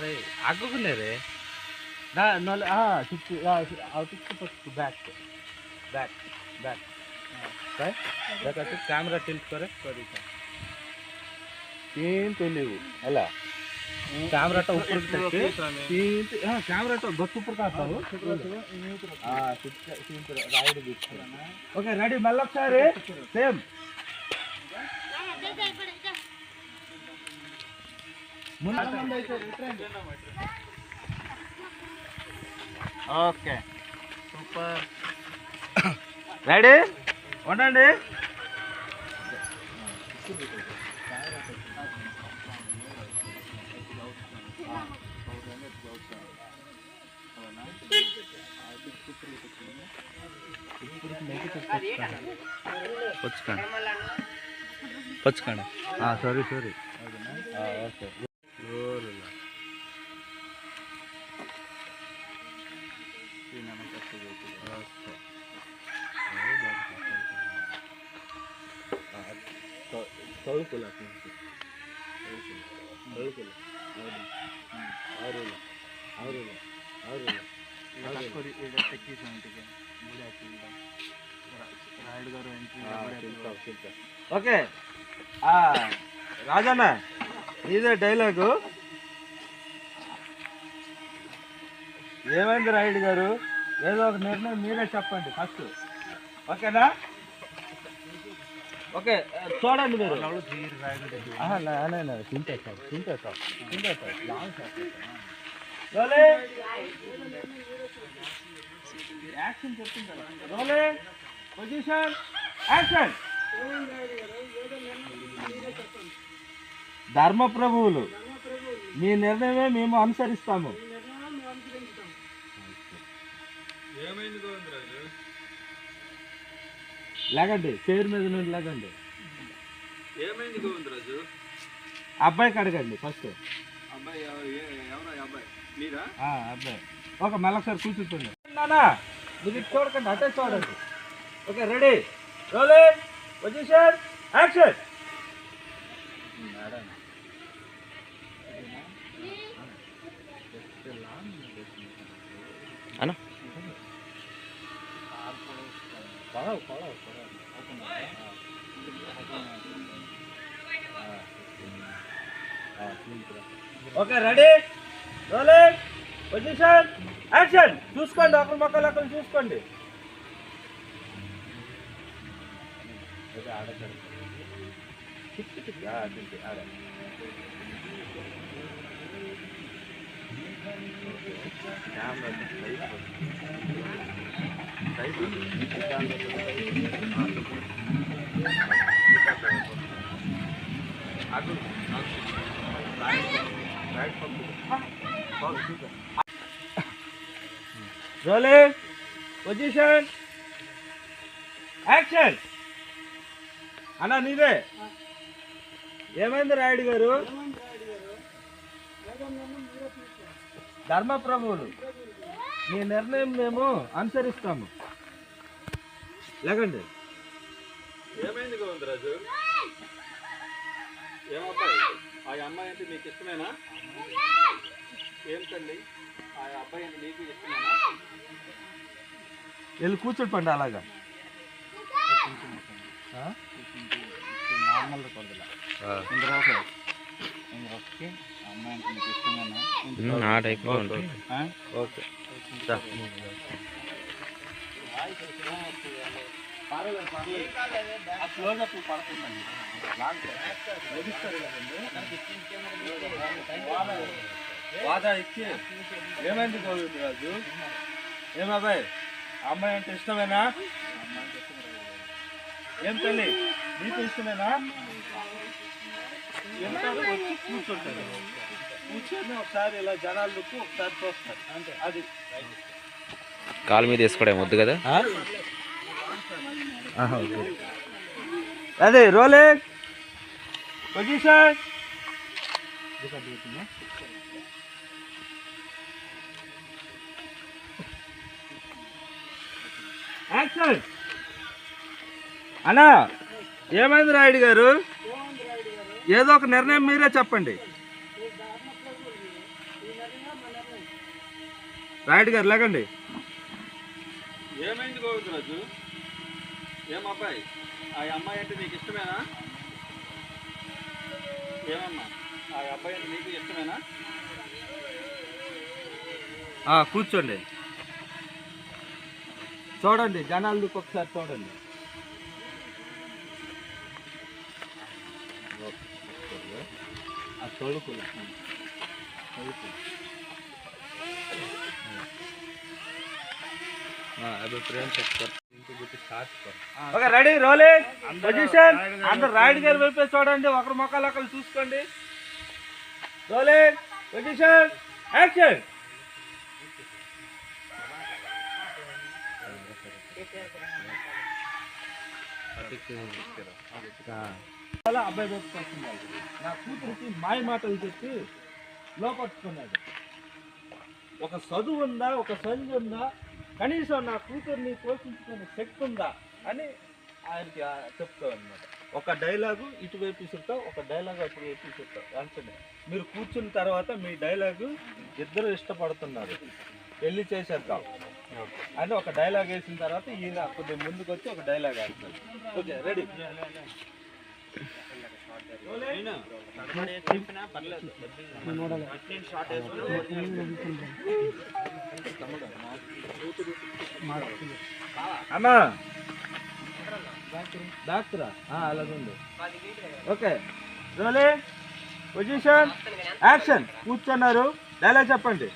अरे आगोने रे ना नॉल हाँ किस आउट किस पर बैक बैक बैक काय बैक आते कैमरा टिल्ट करे करी था तीन तो ले वो हैला। कैमरा तो ऊपर की तरफ़ तीन हाँ, तो हाँ कैमरा तो बहुत ऊपर का था वो। हाँ तीन हाँ, तो राइट दिखता है ओके रेडी मल्लक सारे सेम ఓకే. Super ready? ఉండండి. పచ్చుకోండి. పచ్చుకోండి. Sorry sorry. ఓకే. చదువుకోలే చదువుకోలే. ఆరు ఆరు ఆరు రాయుడు గారు ఓకే. రాజన్న ఇదే డైలాగు ఏమైంది రాయుడు గారు? ఏదో ఒక నిర్ణయం మీరే చెప్పండి ఫస్ట్ ఓకేనా? ఓకే చూడండి మీరు. లాంగ్ యాక్షన్ చెప్తుంటారు? రోలే పొజిషన్ యాక్షన్ ధర్మ ప్రభువులు. మీ నిర్ణయమే మేము అనుసరిస్తాము. లేకండి చైర్ మీద నుండి లేకండి ఏమైంది గోవిందరాజు అబ్బాయికి అడగండి ఫస్ట్. అబ్బాయి ఎవరు అబ్బాయి? మీరా? అబ్బాయి. ఒక మళ్ళొకసారి కూర్చుంటుంది. నానా మీరు ఇటు చూడకండి అటే చూడండి. Okay ready. Rolling position action. అన్న. Okay ready? Rolling position action. చూసుకోండి ఒకరి మొక్కలు ఒకరు చూసుకోండి. రోలింగ్ పొజిషన్ యాక్షన్ అన్న నీదే. ఏమైంది రాయుడు గారు? ధర్మ ప్రభువులు మీ నిర్ణయం మేము అనుసరిస్తాము. లేకండి. ఏమైంది గోవిందరాజు? ఏమబ్బాయి ఆ అమ్మాయి అంటే మీకు ఇష్టమేనా? ఏం తల్లి ఆ అబ్బాయి అంటే నీకు ఇష్టమేనా? వెళ్ళి కూర్చోండి అలాగా. నార్మల్ కొద్దిగా ఇందులో ఓకే. అమ్మాయి అంటే మీకు ఇష్టమేనా? ఆ టైప్లో ఉంటుంది. ఆ? ఓకే. పర్వాలేదు, పర్వాలేదు. ఆ క్లోజప్ పడుతుందండి వాదా ఇచ్చి. ఏమైంది గోవిందరాజు? ఏమాబాయ్ అమ్మాయి అంటే ఇష్టమేనా? ఏం తల్లి నీకు ఇష్టమేనా? వెళ్తారు వచ్చి కూర్చుంటారు కూర్చొని ఒకసారి ఇలా జనాలు ఒకసారి చూస్తారు అది కాలు మీద వేసుకోవడం వద్దు కదా? అదే రోలే పొజిషన్! యాక్షన్! అన్నా ఏమైంది రాయుడు గారు? ఏదో ఒక నిర్ణయం మీరే చెప్పండి. రాయుడు గారు లేకండి. ఏమైంది గోవిందరాజు ఏం అబ్బాయి? ఆ అమ్మాయి అంటే నీకు ఇష్టమేనా? ఏమమ్మా? ఆ అబ్బాయి అంటే నీకు ఇష్టమేనా? కూర్చోండి. చూడండి జనాలు ఒకసారి చూడండి ఆ తొడుకులు తొడుకులు అవి ప్రేమ్ చెప్తారు ఓకే రెడీ రోలింగ్. పొజిషన్. అందరు రాయుడు గారి వైపే చూడండి. ఒకరి మొక్కలు ఒకరు చూసుకోండి. రోలింగ్. పొజిషన్. యాక్షన్. లోపల అబ్బాయి పెట్టుకొస్తున్నాడు నా కూతురికి మాయ మాటలు చెప్పి లోపట్టుకున్నాడు ఒక చదువు ఉందా ఒక చదువు ఉందా కనీసం నా కూతుర్ని పోషించుకునే శక్తి ఉందా అని ఆయనకి ఆ చెప్తా అనమాట ఒక డైలాగు ఇటువైపు ఇసురుతావు ఒక డైలాగ్ అటువైపు ఇసురుతావు అంతే మీరు కూర్చున్న తర్వాత మీ డైలాగు ఇద్దరు ఇష్టపడుతున్నారు. పెళ్ళి చేసేద్దాం అని ఒక డైలాగ్ వేసిన తర్వాత ఈయన కొద్దిగా ముందుకు వచ్చి ఒక డైలాగ్ వేస్తాడు. Okay ready? అమ్మా డాక్టరా? అలాగుంది ఓకే. Roll position action. కూర్చున్నారు. డైలాగ్ చెప్పండి.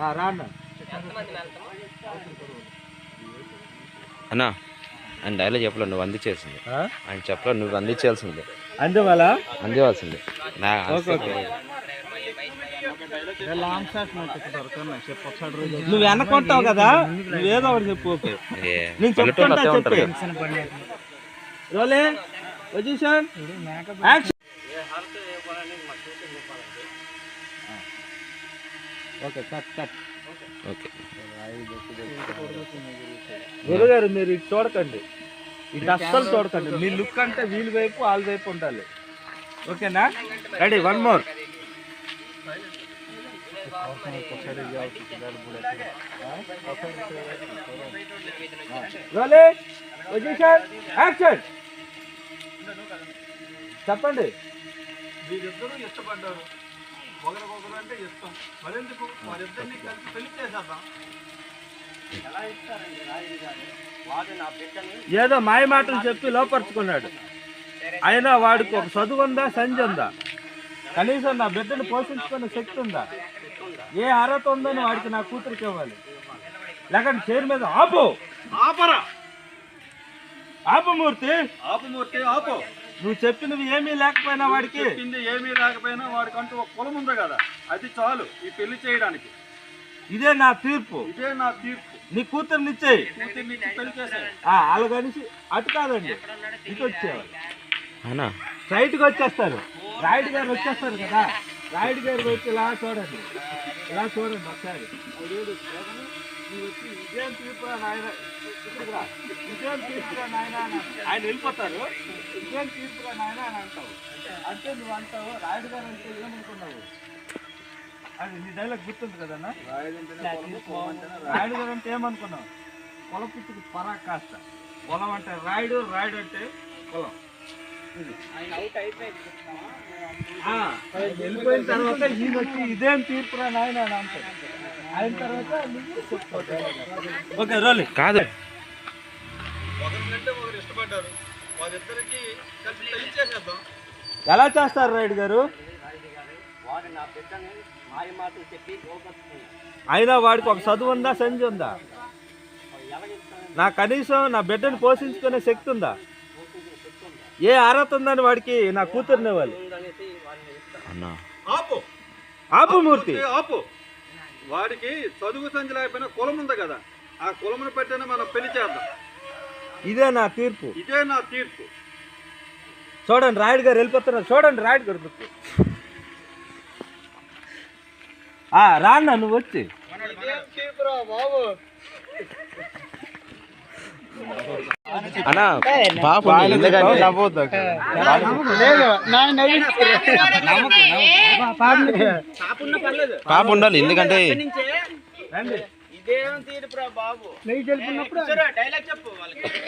ఆ, అన్న ఆయన డైలాగ్ చెప్పలే నువ్వు అందించేసింది? ఆయన చెప్పలే నువ్వు అందించాల్సిందే అందువల్ల అందివాల్సిందే నా ఓకే ఓకే నువ్వు వెనకొంటావు కదా నువ్వేదో ఒకటి చెప్పు ఓకే ఏ, నేను పల్లెటూరులో చెప్తుంటా అట్టే ఉంటారు చెప్పే కదా. రోలే position action okay cut cut okay గురుగారు మీరు ఇటు చూడకండి. ఇటు అస్సలు చూడకండి. మీ లుక్ అంటే వీళ్ళ వైపు వాళ్ళ వైపు ఉండాలి. ఓకేనా? Ready one more. Position action. చెప్పండి. ఇష్టపడ్డారు. ఒకరికొకరు అంటే ఇష్టం. మరెందుకు? వారిద్దరిని కలిసి పెళ్ళి చేసేద్దాం. ఏదో మాయ మాటలు చెప్పి లోపరుచుకున్నాడు. అయినా వాడికి ఒక చదువు ఉందా సంజ ఉందా? కనీసం నా బిడ్డను పోషించుకునే శక్తి ఉందా? ఏ అర్హత ఉందని వాడికి నా కూతురికి ఇవ్వాలి. లేకంటే చేరు మీద ఆపు. ఆపరా. ఆపమూర్తి ఆపమూర్తి ఆపు నువ్వు చెప్పినవి ఏమీ లేకపోయినా వాడికి. చెప్పింది ఏమీ లేకపోయినా వాడికంటూ ఒక కులం ఉంది కదా అది చాలు ఈ పెళ్ళి చేయడానికి. ఇదే నా తీర్పు. ఇదే నా తీర్పు. నీ కూతుర్ని ఇచ్చి చేశారు అలాగనిసి అటు కాదండి ఇటు వచ్చేవాళ్ళు. స్ట్రైట్గా వచ్చేస్తారు. రాయుడు గారు వచ్చేస్తారు కదా. రాయుడు గారు వచ్చి ఇలా చూడండి. ఇలా చూడండి ఒకసారి. ఇదేం తీర్పురా నాయన. ఇదేం తీర్పురా నాయన. ఆయన వెళ్ళిపోతారు. ఇదేం తీర్పురా నాయన అని అంటావు. అంటే నువ్వు అంటావు రాయుడు గారు అంటే ఏమనుకున్నావు? అది నీ డైలాగ్ గుర్తుంది కదన్నా? రాయుడు. గారు అంటే ఏమనుకున్నావు పొలపిచ్చికి పరాకాష్ట. పొలం అంటే రాయుడు రాయుడు అంటే పొలం. ఆ, వెళ్ళిపోయిన తర్వాత ఈయన వచ్చి ఇదేం తీర్పురా నాయన అంటాడు. అయిన తర్వాత. ఓకే రోలి. కాదు. ఒకరికంటే ఒకరు ఇష్టపడ్డారు. వారిద్దరికి కలిసి పెళ్ళి చేసేద్దాం. ఎలా చేస్తారు రాయుడు గారు? అయినా వాడికి ఒక చదువు ఉందా సంజ ఉందా? నా కనీసం నా బిడ్డను పోషించుకునే శక్తి ఉందా? ఏ అర్హత ఉందని వాడికి నా కూతుర్ని ఇవ్వాలి అన్నా. ఆపు. ఆపుమూర్తి ఏ ఆపు వాడికి చదువు సంచి లేకపోయినా కులం ఉంది కదా ఆ కులమును పెట్టిన మనం పెళ్ళి చేద్దాం. ఇదే నా తీర్పు. ఇదే నా తీర్పు. చూడండి రాయుడు గారు వెళ్ళిపోతున్నారు. చూడండి రాయుడు గారు గుర్తు ఆ, రాన్న నువ్వు వచ్చి. తీర్పురా బాబు అన్నా పాప ఉంది, ఎందుకంటే పాప ఉండాలి ఎందుకంటే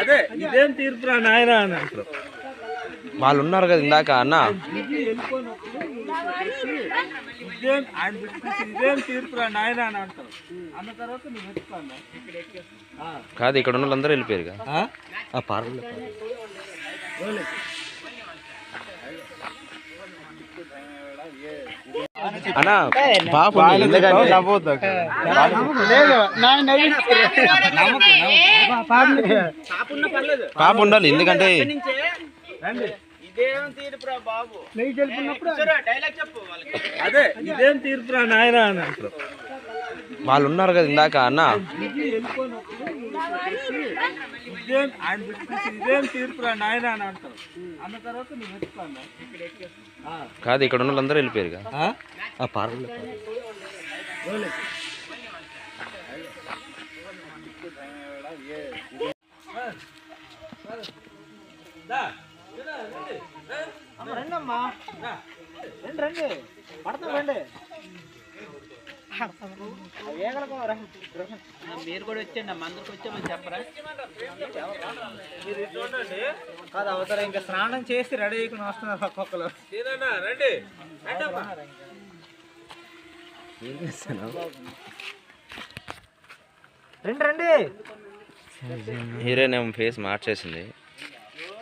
అదే ఇదేం తీర్పురా నాయన అని అంటారు. వాళ్ళు ఉన్నారు కదా ఇందాక అన్న. కాదు ఇక్కడ ఉన్న వాళ్ళందరూ వెళ్ళిపోయారు కదా అన్నా పాప ఉంది, ఎందుకంటే అదే ఇదేం తీర్పురా నాయన అని అంటారు. వాళ్ళు ఉన్నారు కదా ఇందాక అన్న. ఇది ఆయన తీర్పురా నాయన అని అంటారు. అన్న తర్వాత నువ్వు ఎత్తుకోండి కాదు ఇక్కడ ఉన్న వాళ్ళందరూ వెళ్ళిపోయారు కదా ఆ పార్కులో మీరు కూడా వచ్చండి అమ్మ అందరికి వచ్చామని చెప్పరా మీరు ఇటు చూడండి కాదు అవసరం ఇంకా స్నానం చేసి రెడీ అయ్యి వస్తున్నారు ఒక్కొక్కరు రండి. రండి రండి హీరోయిన్ ఏమో ఫేస్ మార్చేసింది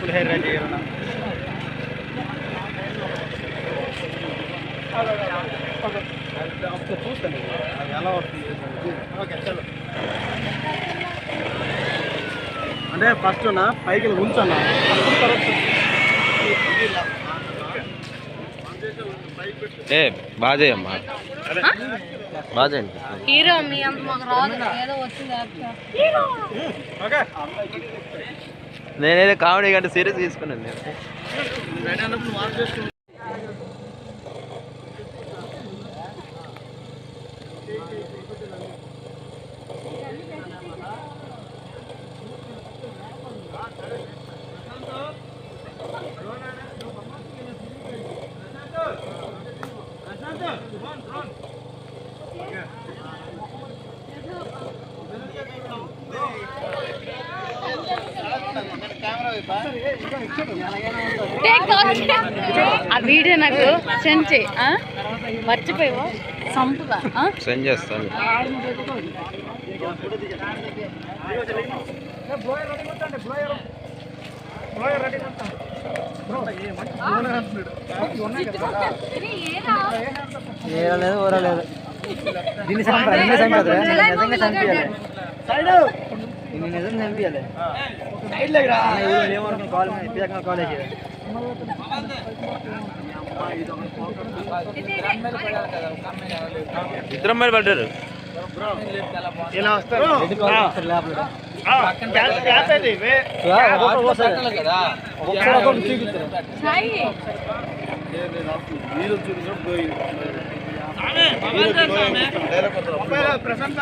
పులిహేర చేయరు చూస్తాను ఎలా వస్తుంది ఓకే చలో అంటే ఫస్ట్ నా పైకి ఉంచన్నా అప్పుడు తర్వాత ఏ బాగా చేయమ్మా బాగా చేయండి హీరో మీ అంత మాకు రాదు ఏదో వచ్చింది నేనేదో కామెడీ కంటే సీరియస్ తీసుకున్నాను నేను. ఆ వీడియో నాకు సెండ్ చేయి. ఆ? మర్చిపోయావా? సంపుగా? సెండ్ చేస్తాను. ఏరలేదు ఊరలేదు. దీన్ని చంపాలి నిన్ను చంపదు నిజంగా చంపించాలి నిన్ను నిజం చంపించాలి ఏమనుకుని కాల్ మీద కాలేజ్ ఇద్దరు మరి పడ్డారు. ఇలా వస్తారు. ప్రశాంత్.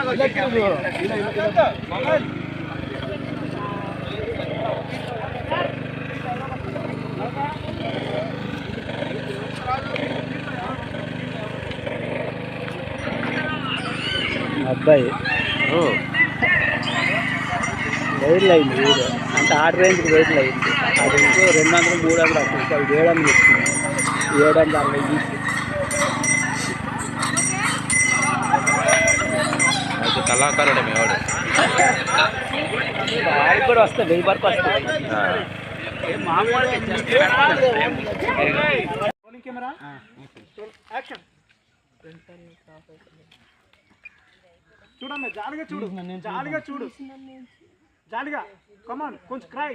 అబ్బాయి. వైర్లు అయింది వీడియో అంటే ఆర్డర్ రేంజ్కి వైర్లు అయింది. అది ఇంకో రెండు వందలు మూడు వందలు అప్పుడు ఏడు వందలు ఇస్తుంది ఏడు వందల అరవై కళాకారుడే మీ వాడు. ఆడికి కూడా వస్తాయి వెయ్యి వరకు వస్తాయి. కెమెరా? యాక్షన్. చూడమ్మ జాలిగా చూడు. జాలిగా చూడు. జాలిగా. కమాన్ కొంచెం cry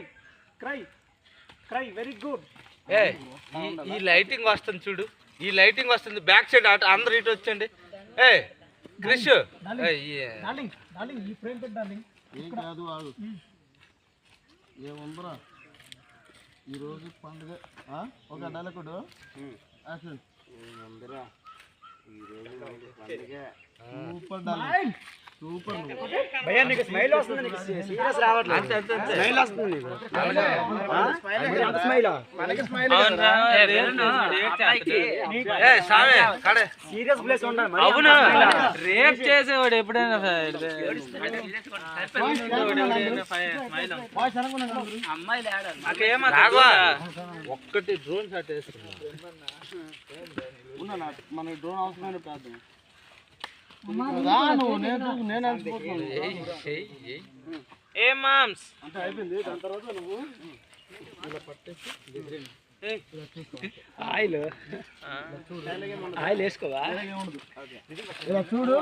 cry cry very good ఏ ఈ- లైటింగ్ వస్తుంది చూడు. ఈ లైటింగ్ వస్తుంది. బ్యాక్ సైడ్ అటు అందరు ఇటు వచ్చండి ఏ క్రిష్ ఏ, ఈ- డార్లింగ్ డార్లింగ్ ఈ ఫ్రేమ్ పెట్టి డార్లింగ్ ఏముందిరా ఈరోజు పండుగ. ఆ? ఒక డలకుడు. అసలు సూపర్ డార్లింగ్ సూపర్. భయ్యా నీకు స్మైల్ వస్తుంది నీకు సీరియస్ రావట్లేదు. స్మైల్ వస్తుంది నీకు. స్మైల్ ఏ సామే కడే. సీరియస్ ప్లేస్ ఉండాలి అవును? రేప్ చేసేవాడు ఎప్పుడైనా రాఘవ ఒక్కటి డ్రోన్ షాట్ వేస్తున్నా ఉన్నా మనకి డ్రోన్ అవసరమైన ప్రార్థన రా నువ్వు నేను నేను అలసిపోతున్నాను ఏ మామ్స్? అంటే అయిపోయింది దాని తర్వాత నువ్వు ఆయిల్ ఆయిల్ వేసుకోవా? ఇలా చూడు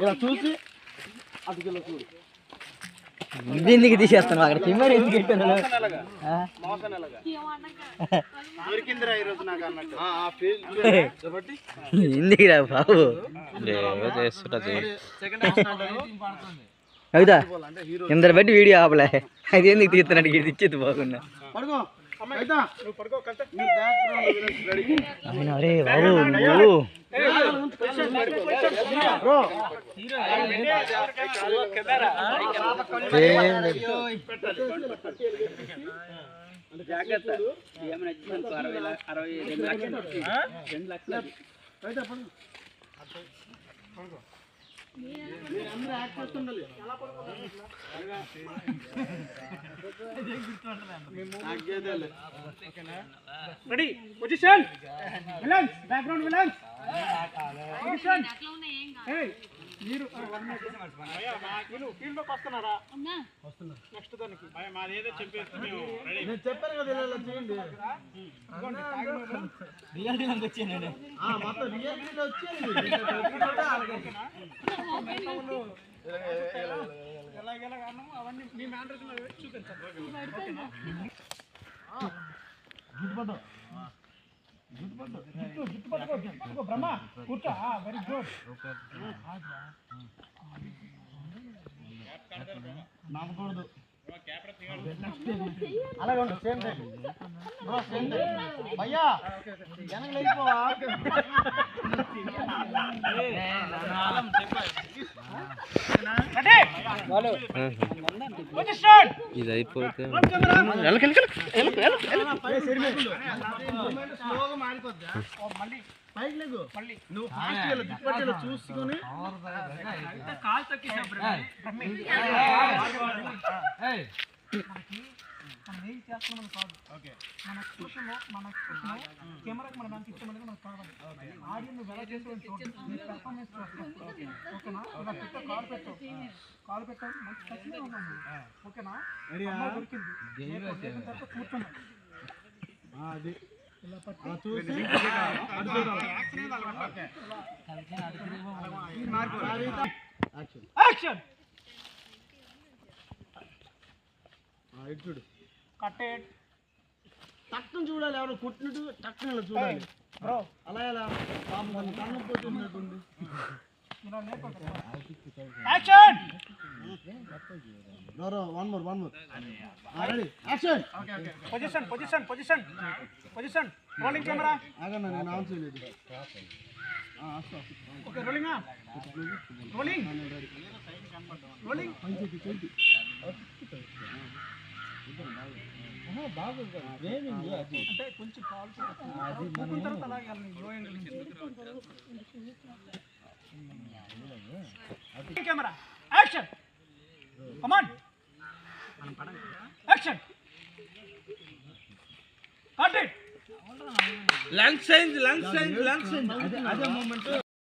ఇలా చూసి ఇలా చూడు. దీనికి తీసేస్తాను అక్కడ కెమెరా ఎందుకు పెట్టాను దొరికిందిరా ఈరోజు నాకు అన్నట్టు ఆ ఫీల్ కాబట్టి ఎందుకు రా బాబు ఏవో చేస్తుంటది అవుతా ఇందరు బట్టి వీడియో ఆపలే అది ఎందుకు తీస్తున్నాడు ఇది ఇచ్చేది బాగున్నా పడుకో అయితే నువ్వు పడుకో కంటే నీ బ్యాక్గ్రౌండ్ రెడీ ఆయన అరే బాబు నువ్వు bro ready? Position? Villains background villains position మీరు ఫీల్డ్ వస్తున్నారా నెక్స్ట్ దానికి. మాది ఏదో చెప్పేసి మేము రెడీ నేను చెప్పాను కదా ఇలా చేయండి. ఆ, మొత్తం రియాలిటీలో వచ్చేది ఎలా ఎలా అన్నాము అవన్నీ మీ చూపించండి. ಬ್ರಹ್ಮ ಕೂತ ವೆರಿ ಗುಡ್ ನಮ್ಗೂಡ್ದು అలాగే ఉండు same time bro same time భయ్యా వెనక్కి వెళ్ళిపోవా ఇది అయిపోతే నువ్వు చూసుకొని కాల్ తొక్కేసావు మనం ఏం చేస్తున్నామని కాదు. మన ఎక్స్ప్రెషన్లో మన ఎక్స్ప్రెషన్లో కెమెరాకి మనం ఎంత ఇచ్చామనేది మనకు కావాలి. ఆడియో నువ్వు ఎలా చూడండి నీ పెర్ఫార్మెన్స్ చూస్తాం ఓకేనా? ఇలా పెట్టు కాల్ పెట్టు. కాల్ పెట్టావు మంచి టచ్లో ఉన్నాను ఓకేనా? అమ్మాయి దొరికింది. తర్వాత కూర్చున్నా. అది. ఇలా పట్టి. ఆ చూసి యాక్షన్ యాక్షన్ ఇటు చూడు. టక్కుని చూడాలి ఎవరు కుట్టినట్టు టక్కున చూడాలి. బ్రో. అలా ఎలా? పాపం తన కన్ను పోతున్నట్టుంది ఇలా లేకుండా action no one more one more ready action position position position position rolling camera ఆగన్నా నేను ఆన్ చేయలేదు. Okay rolling rolling rolling camera action come on action continue lung science lung science lung science అదే అదే moment